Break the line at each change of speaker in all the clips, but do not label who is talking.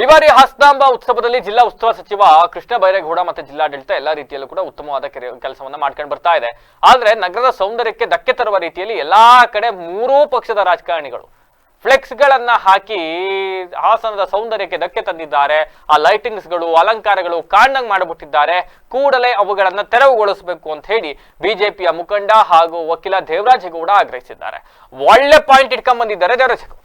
ಈ ಬಾರಿ ಹಸ್ತಾಂಬ ಉತ್ಸವದಲ್ಲಿ ಜಿಲ್ಲಾ ಉತ್ಸವ ಸಚಿವ ಕೃಷ್ಣ ಬೈರೇಗೌಡ ಮತ್ತೆ ಜಿಲ್ಲಾಡಳಿತ ಎಲ್ಲಾ ರೀತಿಯಲ್ಲೂ ಕೂಡ ಉತ್ತಮವಾದ ಕೆಲಸವನ್ನ ಮಾಡ್ಕೊಂಡು ಬರ್ತಾ ಇದೆ. ಆದ್ರೆ ನಗರದ ಸೌಂದರ್ಯಕ್ಕೆ ಧಕ್ಕೆ ತರುವ ರೀತಿಯಲ್ಲಿ ಎಲ್ಲಾ ಕಡೆ ಮೂರೂ ಪಕ್ಷದ ರಾಜಕಾರಣಿಗಳು ಫ್ಲೆಕ್ಸ್ ಗಳನ್ನ ಹಾಕಿ ಹಾಸನದ ಸೌಂದರ್ಯಕ್ಕೆ ಧಕ್ಕೆ ತಂದಿದ್ದಾರೆ. ಆ ಲೈಟಿಂಗ್ಸ್ಗಳು ಅಲಂಕಾರಗಳು ಕಾಣಂಗ್ ಮಾಡಿಬಿಟ್ಟಿದ್ದಾರೆ. ಕೂಡಲೇ ಅವುಗಳನ್ನ ತೆರವುಗೊಳಿಸಬೇಕು ಅಂತ ಹೇಳಿ ಬಿಜೆಪಿಯ ಮುಖಂಡ ಹಾಗೂ ವಕೀಲ ದೇವರಾಜೇಗೌಡ ಆಗ್ರಹಿಸಿದ್ದಾರೆ. ಒಳ್ಳೆ ಪಾಯಿಂಟ್ ಇಟ್ಕೊಂಡ್ ಬಂದಿದ್ದಾರೆ ದೇವರಾಜೇಗೌಡ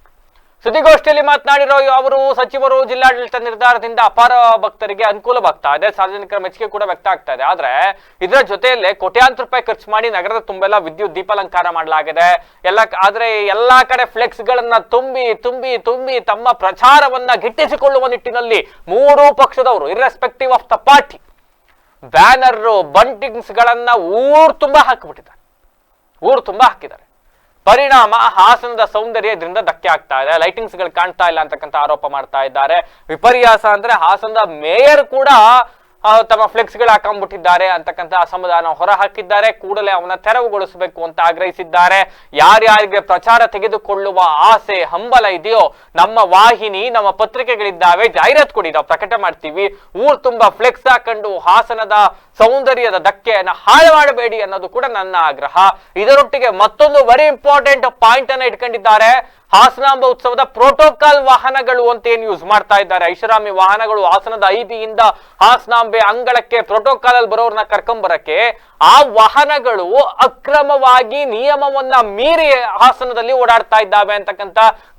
ಸುದ್ದಿಗೋಷ್ಠಿಯಲ್ಲಿ ಮಾತನಾಡಿರೋ ಅವರು ಸಚಿವರು ಜಿಲ್ಲಾಡಳಿತ ನಿರ್ಧಾರದಿಂದ ಅಪಾರ ಭಕ್ತರಿಗೆ ಅನುಕೂಲವಾಗ್ತಾ ಇದೆ. ಸಾರ್ವಜನಿಕರ ಮೆಚ್ಚುಗೆ ಕೂಡ ವ್ಯಕ್ತ ಆಗ್ತಾ ಇದೆ. ಆದ್ರೆ ಇದರ ಜೊತೆಯಲ್ಲೇ ಕೋಟ್ಯಾಂತರ ರೂಪಾಯಿ ಖರ್ಚು ಮಾಡಿ ನಗರದ ತುಂಬೆಲ್ಲ ವಿದ್ಯುತ್ ದೀಪಾಲಂಕಾರ ಮಾಡಲಾಗಿದೆ. ಎಲ್ಲ ಆದ್ರೆ ಎಲ್ಲಾ ಕಡೆ ಫ್ಲೆಕ್ಸ್ ಗಳನ್ನ ತುಂಬಿ ತುಂಬಿ ತುಂಬಿ ತಮ್ಮ ಪ್ರಚಾರವನ್ನ ಗಿಟ್ಟಿಸಿಕೊಳ್ಳುವ ನಿಟ್ಟಿನಲ್ಲಿ ಮೂರು ಪಕ್ಷದವರು irrespective of the party banner buntings ಗಳನ್ನ ಊರ್ ತುಂಬಾ ಹಾಕಿಬಿಟ್ಟಿದ್ದಾರೆ. ಊರು ತುಂಬಾ ಹಾಕಿದ್ದಾರೆ. ಪರಿಣಾಮ, ಹಾಸನದ ಸೌಂದರ್ಯ ಇದರಿಂದ ಧಕ್ಕೆ ಆಗ್ತಾ ಇದೆ. ಲೈಟಿಂಗ್ಸ್ಗಳು ಕಾಣ್ತಾ ಇಲ್ಲ ಅಂತಕ್ಕಂಥ ಆರೋಪ ಮಾಡ್ತಾ ಇದ್ದಾರೆ. ವಿಪರ್ಯಾಸ ಅಂದ್ರೆ ಹಾಸನದ ಮೇಯರ್ ಕೂಡ ತಮ್ಮ ಫ್ಲೆಕ್ಸ್ಗಳು ಹಾಕೊಂಡ್ಬಿಟ್ಟಿದ್ದಾರೆ ಅಂತಕ್ಕಂಥ ಅಸಮಾಧಾನ ಹೊರ ಹಾಕಿದ್ದಾರೆ ಕೂಡಲೇ ಅವನ ತೆರವುಗೊಳಿಸಬೇಕು ಅಂತ ಆಗ್ರಹಿಸಿದ್ದಾರೆ. ಯಾರ್ಯಾರಿಗೆ ಪ್ರಚಾರ ತೆಗೆದುಕೊಳ್ಳುವ ಆಸೆ, ಹಂಬಲ ಇದೆಯೋ, ನಮ್ಮ ವಾಹಿನಿ, ನಮ್ಮ ಪತ್ರಿಕೆಗಳಿದ್ದಾವೆ. ಜಾಹೀರಾತು ಕೊಡಿ, ನಾವು ಪ್ರಕಟ ಮಾಡ್ತೀವಿ. ಊರ್ ತುಂಬಾ ಫ್ಲೆಕ್ಸ್ ಹಾಕೊಂಡು ಹಾಸನದ ಸೌಂದರ್ಯದ ಧಕ್ಕೆಯನ್ನ ಹಾಳು ಮಾಡಬೇಡಿ ಅನ್ನೋದು ಕೂಡ ನನ್ನ ಆಗ್ರಹ. ಇದರೊಟ್ಟಿಗೆ ಮತ್ತೊಂದು ವೆರಿ ಇಂಪಾರ್ಟೆಂಟ್ ಪಾಯಿಂಟ್ ಅನ್ನ ಇಟ್ಕೊಂಡಿದ್ದಾರೆ. ಹಾಸನಾಂಬ ಉತ್ಸವದ ಪ್ರೋಟೋಕಾಲ್ ವಾಹನಗಳು ಅಂತ ಏನ್ ಯೂಸ್ ಮಾಡ್ತಾ ಇದ್ದಾರೆ? ಐಷಾರಾಮಿ ವಾಹನಗಳು ಹಾಸನದ ಐಬಿಯಿಂದ ಹಾಸನಾಂಬೆ ಅಂಗಳಕ್ಕೆ ಪ್ರೋಟೋಕಾಲ್ ಅಲ್ಲಿ ಬರೋರ್ನ ಕರ್ಕೊಂಬರಕ್ಕೆ ಆ ವಾಹನಗಳು ಅಕ್ರಮವಾಗಿ ನಿಯಮವನ್ನ ಮೀರಿ ಹಾಸನದಲ್ಲಿ ಓಡಾಡ್ತಾ ಇದ್ದಾವೆ ಅಂತಕ್ಕಂತ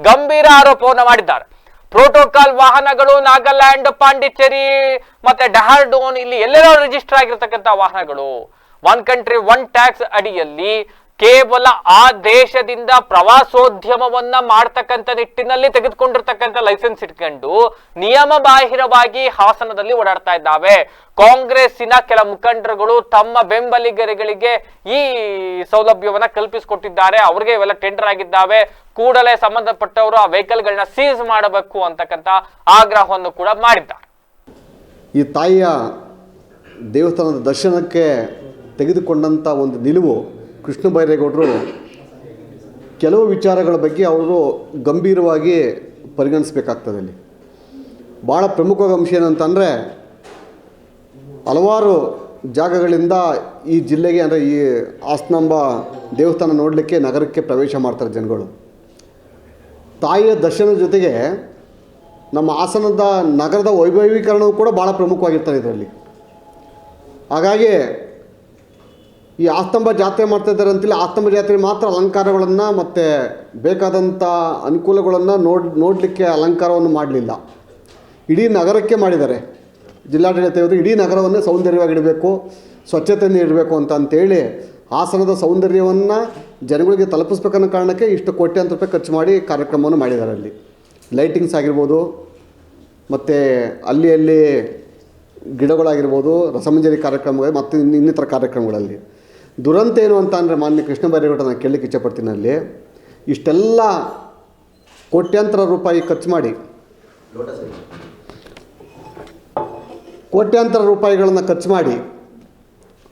ಗಂಭೀರ ಆರೋಪವನ್ನು ಮಾಡಿದ್ದಾರೆ. ಪ್ರೋಟೋಕಾಲ್ ವಾಹನಗಳು ನಾಗಾಲ್ಯಾಂಡ್, ಪಾಂಡಿಚೇರಿ ಮತ್ತೆ ಡಹಾರ್ಡೋನ್, ಇಲ್ಲಿ ಎಲ್ಲೆಲ್ಲೋ ರಿಜಿಸ್ಟರ್ ಆಗಿರ್ತಕ್ಕಂಥ ವಾಹನಗಳು. ಒನ್ ಕಂಟ್ರಿ ಒನ್ ಟ್ಯಾಕ್ಸ್ ಅಡಿಯಲ್ಲಿ ಕೇವಲ ಆ ದೇಶದಿಂದ ಪ್ರವಾಸೋದ್ಯಮವನ್ನ ಮಾಡ್ತಕ್ಕಂಥ ನಿಟ್ಟಿನಲ್ಲಿ ತೆಗೆದುಕೊಂಡಿರ್ತಕ್ಕಂಥ ಲೈಸೆನ್ಸ್ ಇಟ್ಕೊಂಡು ನಿಯಮ ಬಾಹಿರವಾಗಿ ಹಾಸನದಲ್ಲಿ ಓಡಾಡ್ತಾ ಇದ್ದಾವೆ. ಕಾಂಗ್ರೆಸ್ಸಿನ ಕೆಲ ಮುಖಂಡರುಗಳು ತಮ್ಮ ಬೆಂಬಲಿಗರಿಗೆ ಈ ಸೌಲಭ್ಯವನ್ನ ಕಲ್ಪಿಸಿಕೊಟ್ಟಿದ್ದಾರೆ. ಅವ್ರಿಗೆ ಇವೆಲ್ಲ ಟೆಂಡರ್ ಆಗಿದ್ದಾವೆ. ಕೂಡಲೇ ಸಂಬಂಧಪಟ್ಟವರು ಆ ವೆಹಿಕಲ್ಗಳನ್ನ ಸೀಸ್ ಮಾಡಬೇಕು ಅಂತಕ್ಕಂಥ ಆಗ್ರಹವನ್ನು ಕೂಡ ಮಾಡಿದ್ದಾರೆ.
ಈ ತಾಯಿಯ ದೇವಸ್ಥಾನದ ದರ್ಶನಕ್ಕೆ ತೆಗೆದುಕೊಂಡಂಥ ಒಂದು ನಿಲುವು ಕೃಷ್ಣ ಬೈರೇಗೌಡರು ಕೆಲವು ವಿಚಾರಗಳ ಬಗ್ಗೆ ಅವರು ಗಂಭೀರವಾಗಿ ಪರಿಗಣಿಸಬೇಕಾಗ್ತದೆ ಇಲ್ಲಿ ಭಾಳ ಪ್ರಮುಖ ಅಂಶ ಏನಂತಂದರೆ ಹಲವಾರು ಜಾಗಗಳಿಂದ ಈ ಜಿಲ್ಲೆಗೆ ಅಂದರೆ ಈ ಆಸ್ನಂಬ ದೇವಸ್ಥಾನ ನೋಡಲಿಕ್ಕೆ ನಗರಕ್ಕೆ ಪ್ರವೇಶ ಮಾಡ್ತಾರೆ ಜನಗಳು. ತಾಯಿಯ ದರ್ಶನದ ಜೊತೆಗೆ ನಮ್ಮ ಹಾಸನದ ನಗರದ ವೈಭವೀಕರಣವು ಕೂಡ ಭಾಳ ಪ್ರಮುಖವಾಗಿರ್ತಾರೆ ಇದರಲ್ಲಿ. ಹಾಗಾಗಿ ಈ ಆಸ್ತಂಬ ಜಾತ್ರೆ ಮಾಡ್ತಾ ಇದ್ದಾರೆ ಅಂತೇಳಿ ಆಸ್ತಂಬ ಜಾತ್ರೆ ಮಾತ್ರ ಅಲಂಕಾರಗಳನ್ನು ಮತ್ತು ಬೇಕಾದಂಥ ಅನುಕೂಲಗಳನ್ನು ನೋಡ್, ನೋಡಲಿಕ್ಕೆ ಅಲಂಕಾರವನ್ನು ಮಾಡಲಿಲ್ಲ. ಇಡೀ ನಗರಕ್ಕೆ ಮಾಡಿದ್ದಾರೆ. ಜಿಲ್ಲಾಡಳಿತ ಇವರು ಇಡೀ ನಗರವನ್ನೇ ಸೌಂದರ್ಯವಾಗಿಡಬೇಕು, ಸ್ವಚ್ಛತೆಯನ್ನು ಇಡಬೇಕು ಅಂತ ಅಂತೇಳಿ ಹಾಸನದ ಸೌಂದರ್ಯವನ್ನು ಜನಗಳಿಗೆ ತಲುಪಿಸ್ಬೇಕನ್ನೋ ಕಾರಣಕ್ಕೆ ಇಷ್ಟು ಕೋಟಿ ಅಂತ ರೂಪಾಯಿ ಖರ್ಚು ಮಾಡಿ ಕಾರ್ಯಕ್ರಮವನ್ನು ಮಾಡಿದ್ದಾರೆ ಅಲ್ಲಿ. ಲೈಟಿಂಗ್ಸ್ ಆಗಿರ್ಬೋದು, ಮತ್ತು ಅಲ್ಲಿ ಅಲ್ಲಿ ಗಿಡಗಳಾಗಿರ್ಬೋದು, ರಸಮಂಜರಿ ಕಾರ್ಯಕ್ರಮಗಳು, ಮತ್ತು ಇನ್ನು ಇನ್ನಿತರ ಕಾರ್ಯಕ್ರಮಗಳಲ್ಲಿ. ದುರಂತ ಏನು ಅಂತ ಅಂದರೆ ಮಾನ್ಯ ಕೃಷ್ಣ ಬೈರೇಗೌಡ ನಾನು ಕೇಳಲಿಕ್ಕೆ ಇಚ್ಛಪಡ್ತೀನಿ ಅಲ್ಲಿ ಇಷ್ಟೆಲ್ಲ ಕೋಟ್ಯಾಂತರ ರೂಪಾಯಿ ಖರ್ಚು ಮಾಡಿ ಕೋಟ್ಯಾಂತರ ರೂಪಾಯಿಗಳನ್ನು ಖರ್ಚು ಮಾಡಿ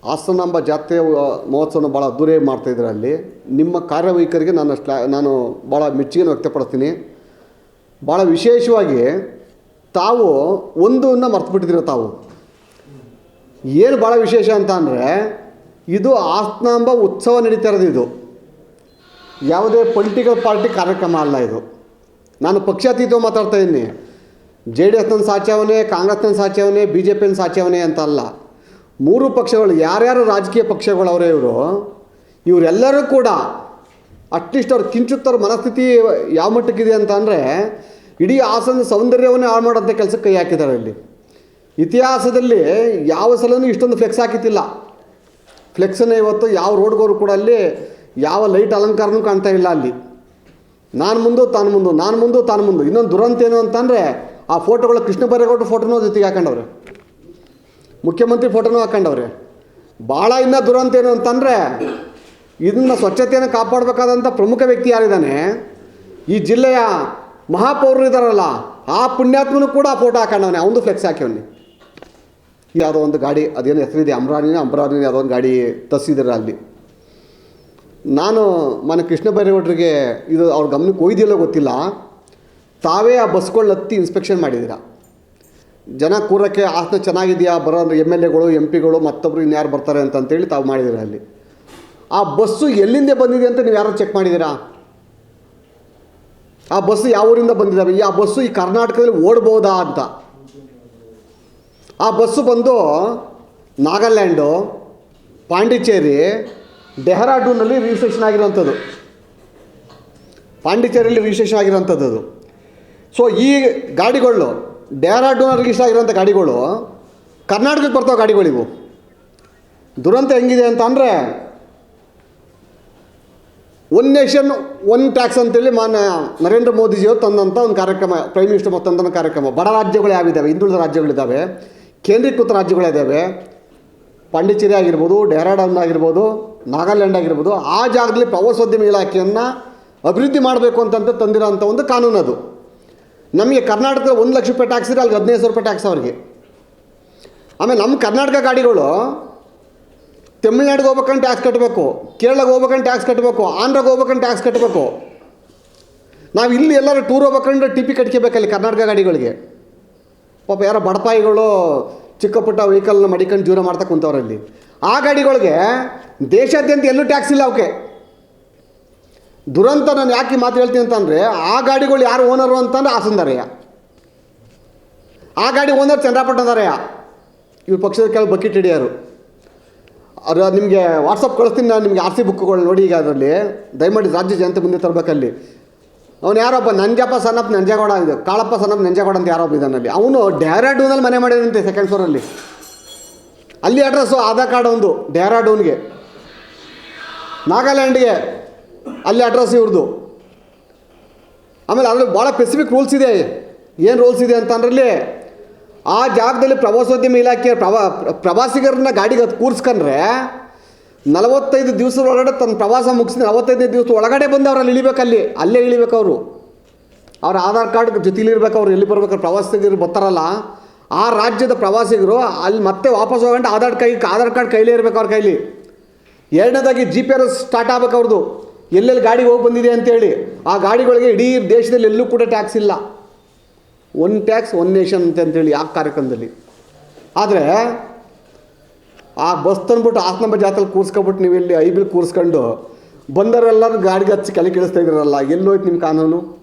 ಹಾಸನಾಂಬ ಜಾತ್ರೆ ಮಹೋತ್ಸವನ ಭಾಳ ಅದ್ದೂರಿಯಾಗಿ ಮಾಡ್ತಾಯಿದ್ರು ಅಲ್ಲಿ. ನಿಮ್ಮ ಕಾರ್ಯವೈಖರಿಗೆ ನಾನು ನಾನು ಭಾಳ ಮೆಚ್ಚುಗೆಯನ್ನು ವ್ಯಕ್ತಪಡಿಸ್ತೀನಿ. ಭಾಳ ವಿಶೇಷವಾಗಿ ತಾವು ಒಂದನ್ನು ಮರ್ತುಬಿಟ್ಟಿದ್ದೀರ ತಾವು. ಏನು ಭಾಳ ವಿಶೇಷ ಅಂತ ಅಂದರೆ ಇದು ಆಸ್ನಾಂಬ ಉತ್ಸವ ನಡೀತಾ ಇರೋದು ಇದು. ಯಾವುದೇ ಪೊಲಿಟಿಕಲ್ ಪಾರ್ಟಿ ಕಾರ್ಯಕ್ರಮ ಅಲ್ಲ ಇದು. ನಾನು ಪಕ್ಷಾತೀತ ಮಾತಾಡ್ತಾ ಇದ್ದೀನಿ. ಜೆ ಡಿ ಎಸ್ನ ಸಾಚವನೆ ಕಾಂಗ್ರೆಸ್ನ ಸಾಚವನೆ ಬಿ ಜೆ ಪಿನ ಸಾಚವನೆ ಅಂತ ಅಲ್ಲ ಮೂರು ಪಕ್ಷಗಳು, ಯಾರ್ಯಾರು ರಾಜಕೀಯ ಪಕ್ಷಗಳು ಅವರೇ ಇವರು, ಇವರೆಲ್ಲರೂ ಕೂಡ ಅಟ್ಲೀಸ್ಟ್ ಅವ್ರ ಕಿಂಚುತ್ತವ್ರ ಮನಸ್ಥಿತಿ ಯಾವ ಮಟ್ಟಕ್ಕಿದೆ ಅಂತ ಅಂದರೆ, ಇಡೀ ಹಾಸನ ಸೌಂದರ್ಯವನ್ನೇ ಹಾಳು ಮಾಡೋಂಥ ಕೆಲಸಕ್ಕೆ ಕೈ ಹಾಕಿದ್ದಾರೆ ಇಲ್ಲಿ ಇತಿಹಾಸದಲ್ಲಿ ಯಾವ ಸಲನೂ ಇಷ್ಟೊಂದು ಫ್ಲೆಕ್ಸ್ ಹಾಕಿತ್ತಿಲ್ಲ ಫ್ಲೆಕ್ಸನ್ನೇ ಇವತ್ತು ಯಾವ ರೋಡ್ಗೋರು ಕೂಡ ಅಲ್ಲಿ ಯಾವ ಲೈಟ್ ಅಲಂಕಾರನೂ ಕಾಣ್ತಾ ಇಲ್ಲ ಅಲ್ಲಿ. ನಾನು ಮುಂದು, ತಾನು ಮುಂದು, ನಾನು ಮುಂದು, ತಾನು ಮುಂದು. ಇನ್ನೊಂದು ದುರಂತ ಏನು ಅಂತಂದರೆ ಆ ಫೋಟೋಗಳು ಕೃಷ್ಣ ಬೈರೇಗೌಡರ ಫೋಟೋನೂ ಜೊತೆಗೆ ಹಾಕೊಂಡವ್ರೆ. ಮುಖ್ಯಮಂತ್ರಿ ಫೋಟೋನೂ ಹಾಕೊಂಡವ್ರೆ. ಭಾಳ ಇನ್ನೂ ದುರಂತ ಏನು ಅಂತಂದರೆ ಇದನ್ನು ಸ್ವಚ್ಛತೆಯನ್ನು ಕಾಪಾಡಬೇಕಾದಂಥ ಪ್ರಮುಖ ವ್ಯಕ್ತಿ ಯಾರಿದ್ದಾನೆ ಈ ಜಿಲ್ಲೆಯ ಮಹಾಪೌರರು ಇದ್ದಾರಲ್ಲ ಆ ಪುಣ್ಯಾತ್ಮನೂ ಕೂಡ ಫೋಟೋ ಹಾಕೊಂಡವನೆ. ಅವನು ಫ್ಲೆಕ್ಸ್ ಹಾಕ್ಯವನಿ ಯಾವುದೋ ಒಂದು ಗಾಡಿ, ಅದೇನು ಹೆಸರಿದೆ, ಅಮ್ರಾನಿನ ಅಮ್ರಾನಿನ ಯಾವುದೋ ಒಂದು ಗಾಡಿ ತರಿಸಿದ್ದಾರೆ ಅಲ್ಲಿ. ನಾನು ಮನೆ ಕೃಷ್ಣ ಬೈರೇಗೌಡರಿಗೆ ಇದು ಅವ್ರ ಗಮನಕ್ಕೆ ಒಯ್ದಿಲ್ಲೋ ಗೊತ್ತಿಲ್ಲ. ತಾವೇ ಆ ಬಸ್ಗಳು ಹತ್ತಿ ಇನ್ಸ್ಪೆಕ್ಷನ್ ಮಾಡಿದ್ದೀರ. ಜನ ಕೂರೋಕ್ಕೆ ಆಸನ ಚೆನ್ನಾಗಿದೆಯಾ? ಬರೋ ಎಂ ಎಲ್ ಎಗಳು, ಎಂ ಪಿಗಳು ಮತ್ತೊಬ್ಬರು ಇನ್ಯಾರು ಬರ್ತಾರೆ ಅಂತಂತೇಳಿ ತಾವು ಮಾಡಿದ್ದೀರ ಅಲ್ಲಿ. ಆ ಬಸ್ಸು ಎಲ್ಲಿಂದ ಬಂದಿದೆ ಅಂತ ನೀವು ಯಾರು ಚೆಕ್ ಮಾಡಿದ್ದೀರಾ? ಆ ಬಸ್ಸು ಯಾವ ಊರಿಂದ ಬಂದಿದ್ದಾವೆ? ಆ ಬಸ್ಸು ಈ ಕರ್ನಾಟಕದಲ್ಲಿ ಓಡ್ಬೋದಾ ಅಂತ. ಆ ಬಸ್ಸು ಬಂದು ನಾಗಾಲ್ಯಾಂಡು, ಪಾಂಡಿಚೇರಿ, ಡೆಹ್ರಾಡೂನಲ್ಲಿ ರಿಜಿಸ್ಟ್ರೇಷನ್ ಆಗಿರುವಂಥದ್ದು. ಪಾಂಡಿಚೇರಿಯಲ್ಲಿ ರಿಜಿಸ್ಟ್ರೇಷನ್ ಆಗಿರುವಂಥದ್ದು ಅದು. ಸೊ ಈ ಗಾಡಿಗಳು, ಡೆಹ್ರಾಡೂನಲ್ಲಿ ರಿಜಿಸ್ಟರ್ ಆಗಿರೋಂಥ ಗಾಡಿಗಳು, ಕರ್ನಾಟಕಕ್ಕೆ ಬರ್ತಾವೆ ಗಾಡಿಗಳಿವು ದುರಂತ ಹೆಂಗಿದೆ ಅಂತ ಅಂದರೆ ಒನ್ ನೇಷನ್ ಒನ್ ಟ್ಯಾಕ್ಸ್ ಅಂತೇಳಿ ಮಾನ್ಯ ನರೇಂದ್ರ ಮೋದಿಜಿಯವರು ತಂದಂಥ ಒಂದು ಕಾರ್ಯಕ್ರಮ ಪ್ರೈಮ್ ಮಿನಿಸ್ಟರ್ ತಂದಂಥ ಕಾರ್ಯಕ್ರಮ. ಬಡ ರಾಜ್ಯಗಳು ಯಾವಿದ್ದಾವೆ ಹಿಂದುಳಿದ ರಾಜ್ಯಗಳಿದ್ದಾವೆ. ಕೇಂದ್ರೀಕೃತ ರಾಜ್ಯಗಳಿದ್ದಾವೆ ಪಾಂಡಿಚೇರಿ ಆಗಿರ್ಬೋದು, ಡೆಹ್ರಾಡೂನ್ ಆಗಿರ್ಬೋದು, ನಾಗಾಲ್ಯಾಂಡ್ ಆಗಿರ್ಬೋದು, ಆ ಜಾಗದಲ್ಲಿ ಪ್ರವಾಸೋದ್ಯಮ ಇಲಾಖೆಯನ್ನು ಅಭಿವೃದ್ಧಿ ಮಾಡಬೇಕು ಅಂತಂತ ತಂದಿರೋಂಥ ಒಂದು ಕಾನೂನು ಅದು. ನಮಗೆ ಕರ್ನಾಟಕದ ಒಂದು ಲಕ್ಷ ರೂಪಾಯಿ ಟ್ಯಾಕ್ಸ್ ಇದ್ರೆ ಅಲ್ಲಿಗೆ ಹದಿನೈದು ಸಾವಿರ ರೂಪಾಯಿ ಟ್ಯಾಕ್ಸ್ ಅವ್ರಿಗೆ. ಆಮೇಲೆ ನಮ್ಮ ಕರ್ನಾಟಕ ಗಾಡಿಗಳು ತಮಿಳ್ನಾಡಿಗೆ ಹೋಗ್ಬೇಕಂತ ಟ್ಯಾಕ್ಸ್ ಕಟ್ಟಬೇಕು ಕೇರಳಗೆ ಹೋಗ್ಬೇಕಂತ ಟ್ಯಾಕ್ಸ್ ಕಟ್ಟಬೇಕು ಆಂಧ್ರಗೆ ಹೋಗ್ಬೇಕಂತ ಟ್ಯಾಕ್ಸ್ ಕಟ್ಟಬೇಕು ನಾವು ಇಲ್ಲಿ ಎಲ್ಲರೂ ಟೂರ್ ಹೋಗ್ಬೇಕಂದ್ರೆ ಟಿ ಪಿ ಕಟ್ಕೋಬೇಕಲ್ಲಿ ಕರ್ನಾಟಕ ಗಾಡಿಗಳಿಗೆ. ಪಾಪ ಯಾರೋ ಬಡಪಾಯಿಗಳು ಚಿಕ್ಕ ಪುಟ್ಟ ವೆಹಿಕಲ್ನ ಮಡಿಕೊಂಡು ಜೀವನ ಮಾಡ್ತಾ ಕುಂತವ್ರಲ್ಲಿ ಆ ಗಾಡಿಗಳಿಗೆ ದೇಶಾದ್ಯಂತ ಎಲ್ಲೂ ಟ್ಯಾಕ್ಸ್ ಇಲ್ಲ ಅವಕ್ಕೆ ದುರಂತ ನಾನು ಯಾಕೆ ಮಾತು ಹೇಳ್ತೀನಿ ಅಂತಂದರೆ ಆ ಗಾಡಿಗಳು ಯಾರು ಓನರು ಅಂತಂದ್ರೆ ಹಾಸನದಾರೆಯ ಆ ಗಾಡಿ ಓನರ್ ಚಂದ್ರಪಟ್ಟಣದಾರಯ್ಯ ಇವ್ರ ಪಕ್ಷದ ಕೆಲವು ಬಕೆಟ್ ಹಿಡಿಯೋರು. ಅದು ನಿಮಗೆ ವಾಟ್ಸಪ್ ಕಳಿಸ್ತೀನಿ ನಾನು ನಿಮಗೆ ಆರ್ ಸಿ ಬುಕ್ಗಳು ನೋಡಿ ಈಗ ಅದರಲ್ಲಿ. ದಯಮಾಡಿ ರಾಜ್ಯ ಜನತೆ ಮುಂದೆ ತರಬೇಕಲ್ಲಿ. ಅವನು ಯಾರೊಬ್ಬ ನಂಜಪ್ಪ ಸನಪ್ ನಂಜೇಗೌಡ ಇದು, ಕಾಳಪ್ಪ ಸನಪ್ ನಂಜೇಗೌಡ ಅಂತ ಯಾರೊಬ್ಬ ಇದ್ದಾನಲ್ಲಿ ಅವನು ಡ್ಯಾರಾಡೂನಲ್ಲಿ ಮನೆ ಮಾಡಿದಂತೆ ಸೆಕೆಂಡ್ ಫ್ಲೋರಲ್ಲಿ ಅಲ್ಲಿ. ಅಡ್ರೆಸ್ಸು ಆಧಾರ್ ಕಾರ್ಡ್ ಒಂದು, ಡ್ಯಾರಾಡೂನ್ಗೆ. ನಾಗಾಲ್ಯಾಂಡ್ಗೆ ಅಲ್ಲಿ ಅಡ್ರೆಸ್ ಇವ್ರದ್ದು ಆಮೇಲೆ ಅದ್ರಲ್ಲಿ ಭಾಳ ಸ್ಪೆಸಿಫಿಕ್ ರೂಲ್ಸ್ ಇದೆ. ಏನು ರೂಲ್ಸ್ ಇದೆ ಅಂತಂದ್ರಲ್ಲಿ ಆ ಜಾಗದಲ್ಲಿ ಪ್ರವಾಸೋದ್ಯಮ ಇಲಾಖೆ ಪ್ರವಾ, ಪ್ರವಾಸಿಗರನ್ನ ಗಾಡಿಗೆ ಅದು ಕೂರಿಸ್ಕೊಂಡ್ರೆ ನಲವತ್ತೈದು ದಿವಸದ ಒಳಗಡೆ ತನ್ನ ಪ್ರವಾಸ ಮುಗಿಸಿದ ನಲವತ್ತೈದನೇ ದಿವಸ ಒಳಗಡೆ ಬಂದು ಇಳಿಬೇಕು ಅಲ್ಲಿ ಅಲ್ಲೇ ಇಳಿಬೇಕು ಅವರು. ಅವ್ರ ಆಧಾರ್ ಕಾರ್ಡ್ ಜೊತೆಲಿ ಇರ್ಬೇಕು ಅವ್ರು, ಎಲ್ಲಿ ಬರ್ಬೇಕಾದ್ರೆ ಪ್ರವಾಸಿಗರು ಬರ್ತಾರಲ್ಲ, ಆ ರಾಜ್ಯದ ಪ್ರವಾಸಿಗರು, ಅಲ್ಲಿ ಮತ್ತೆ ವಾಪಸ್ ಹೋಗಂಡು ಆಧಾರ್ ಕೈ, ಆಧಾರ್ ಕಾರ್ಡ್ ಕೈಲೇ ಇರಬೇಕು ಅವ್ರ ಕೈಲಿ. ಎರಡನೇದಾಗಿ ಜಿ ಪಿ ಆರ್ ಸ್ಟಾರ್ಟ್ ಆಗ್ಬೇಕು ಅವ್ರದ್ದು ಎಲ್ಲೆಲ್ಲಿ ಗಾಡಿ ಹೋಗಿ ಬಂದಿದೆ ಅಂತೇಳಿ. ಆ ಗಾಡಿಗಳಿಗೆ ಇಡೀ ದೇಶದಲ್ಲಿ ಎಲ್ಲೂ ಕೂಡ ಟ್ಯಾಕ್ಸ್ ಇಲ್ಲ. ಒನ್ ಟ್ಯಾಕ್ಸ್ ಒನ್ ನೇಷನ್ ಅಂತ ಅಂತೇಳಿ ಆ ಕಾರ್ಯಕ್ರಮದಲ್ಲಿ. ಆದರೆ ಆ ಬಸ್ ತಂದ್ಬಿಟ್ಟು ಹಾಸನ ಜಾತ್ರೆಲಿ ಜಾತ್ರೆ ಕೂರಿಸ್ಕೊಬಿಟ್ಟು ನೀವು ಇಲ್ಲಿ ಐಬಿಲ್ ಕೂರಿಸ್ಕೊಂಡು ಬಂದವರೆಲ್ಲರೂ ಗಾಡಿಗೆ ಹಚ್ಚಿ ಕೆಲ ಕೇಳಿಸ್ತಾ ಇದ್ರಲ್ಲ ಎಲ್ಲೋಯ್ತು ನಿಮ್ಮ ಕಾನೂನು?